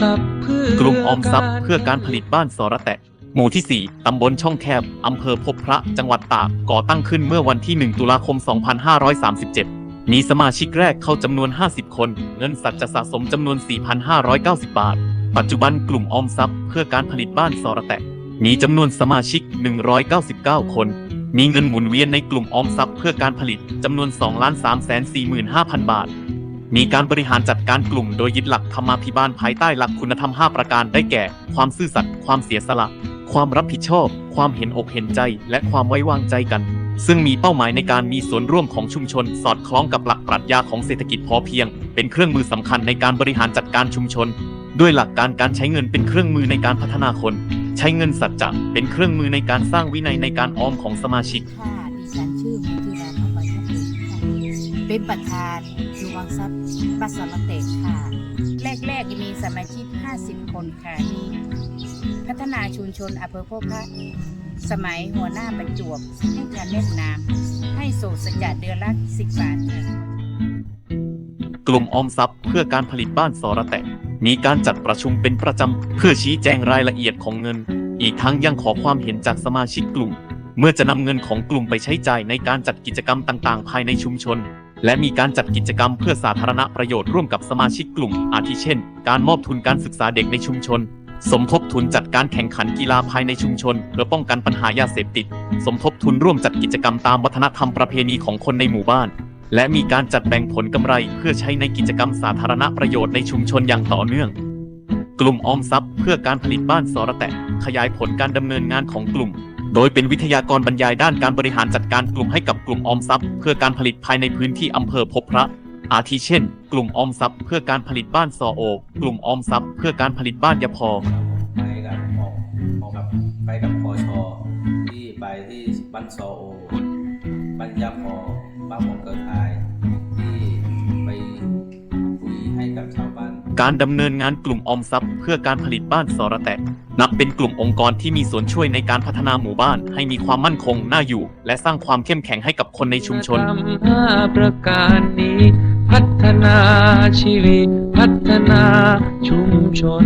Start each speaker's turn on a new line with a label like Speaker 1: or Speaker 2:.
Speaker 1: ทรัพย์เพื่อก
Speaker 2: ลุ่มออมทรัพย์เพื่อการผลิตบ้านสระแตะ หมู่ที่ 4 ตำบลช่องแคบ อำเภอพบพระ จังหวัดตาก ก่อตั้งขึ้นเมื่อวันที่ 1 ตุลาคม 2537 มีสมาชิกแรกเข้าจำนวน 50 คน เงินสัตว์จะสะสมจำนวน 4,590 บาท ปัจจุบันกลุ่มออมทรัพย์เพื่อการผลิตบ้านสระแตะ มีจำนวนสมาชิก 199 คน มีเงินหมุนเวียนในกลุ่มออมทรัพย์เพื่อการผลิตจำนวน 2 3 4 5 0 0 0 บาท มีการบริหารจัดการกลุ่มโดยยึดหลักธรรมาภิบาลภายใต้หลักคุณธรรม 5 ประการได้แก่ ความซื่อสัตย์ความเสียสละ ความรับผิดชอบ ความเห็นอกเห็นใจ และความไว้วางใจกัน ซึ่งมีเป้าหมายในการมีส่วนร่วมของชุมชน สอดคล้องกับหลักปรัชญาของเศรษฐกิจพอเพียง เป็นเครื่องมือสำคัญในการบริหารจัดการชุมชน ด้วยหลักการการใช้เงินเป็นเครื่องมือในการพัฒนาคน ใช้เงินสัจจะเป็นเครื่องมือในการสร้างวินัยในการออมของสมาชิก
Speaker 3: เป็นประธานรวงทรัพย์บัสสรเตกค่ะ แรกๆมีสมาชิก 50 คนค่ะพัฒนาชุมชนอำเภอโพพระสมัยหัวหน้าประจวบให้การเล่นน้ำให้โสดสจัดเดือนละ10บาท
Speaker 2: กลุ่มออมทรัพย์เพื่อการผลิตบ้านสระแตะมีการจัดประชุมเป็นประจำ เพื่อชี้แจงรายละเอียดของเงิน อีกทั้งยังขอความเห็นจากสมาชิกกลุ่ม เมื่อจะนำเงินของกลุ่มไปใช้จ่ายในการจัดกิจกรรมต่างๆ ภายในชุมชน และมีการจัดกิจกรรมเพื่อสาธารณประโยชน์ร่วมกับสมาชิกกลุ่ม อาทิเช่น การมอบทุนการศึกษาเด็กในชุมชน สมทบทุนจัดการแข่งขันกีฬาภายในชุมชน เพื่อป้องกันปัญหายาเสพติด สมทบทุนร่วมจัดกิจกรรมตามวัฒนธรรมประเพณีของคนในหมู่บ้าน และมีการจัดแบ่งผลกำไรเพื่อใช้ในกิจกรรมสาธารณประโยชน์ในชุมชนอย่างต่อเนื่อง กลุ่มออมทรัพย์ เพื่อการผลิตบ้านสระแตะขยายผลการดำเนินงานของกลุ่ม โดยเป็นวิทยากรบรรยายด้านการบริหารจัดการกลุ่มให้กับกลุ่มออมทรัพย์ เพื่อการผลิตภายในพื้นที่อำเภอพบพระ อาทิเช่น กลุ่มออมทรัพย์เพื่อการผลิตบ้านซอโอกลุ่มออมทรัพย์เพื่อการผลิตบ้านยาพอ
Speaker 4: ไปกับออกออกกับไปกับพอชอที่ไปที่บ้านซอโอบ้านยาพอบ้านของเกิดไทย กา
Speaker 2: รดำเนินงานกลุ่มออมทรัพย์เพื่อการผลิตบ้านสระแตะนับเป็นกลุ่มองค์กรที่มีส่วนช่วยในการพัฒนาหมู่บ้าน ให้มีความมั่นคงน่าอยู่ และสร้างความเข้มแข็งให้กับคนในชุมชน
Speaker 1: ทำห้าประการนี้ พัฒนาชีวิต พัฒนาชุมชน